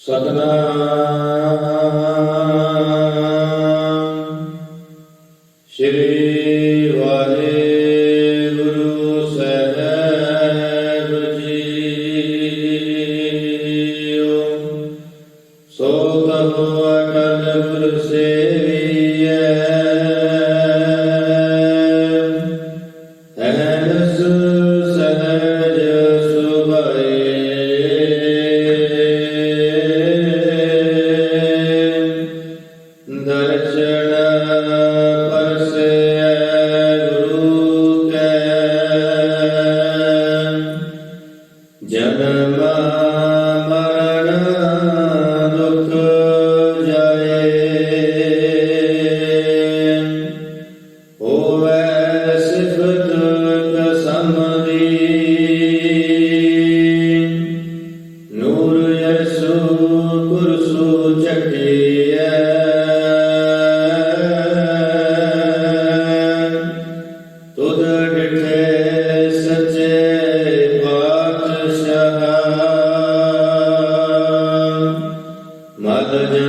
Satnam.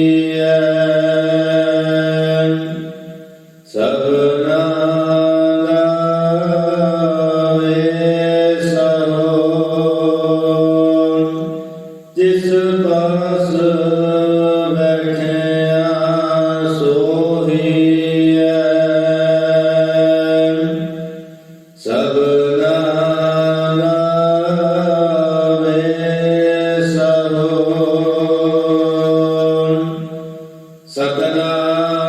Yeah. Allah.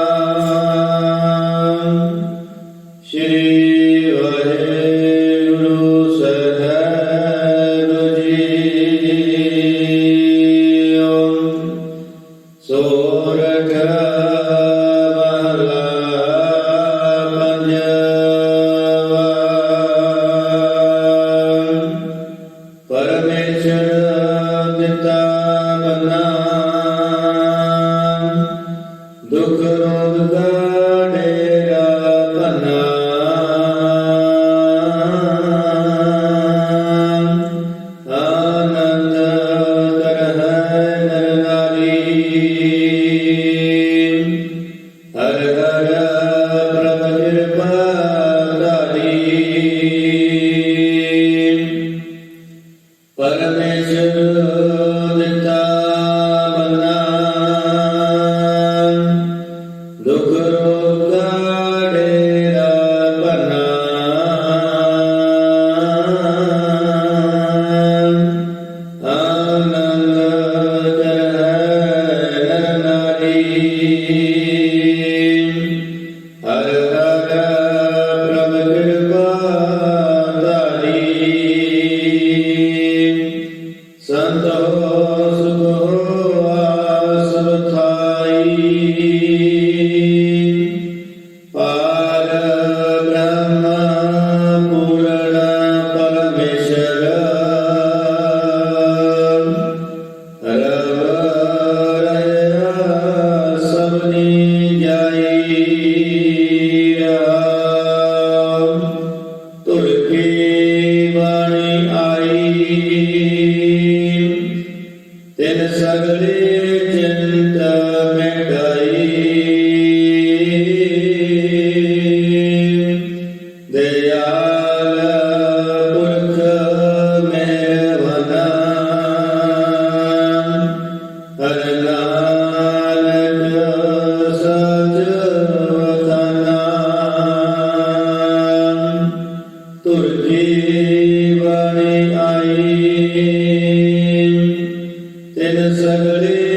ਪਰਮੇਸ਼ਰ ਸੰਤੋ ਤਿਨ ਸਗਲੇ ਚਿੰਨ Jesus.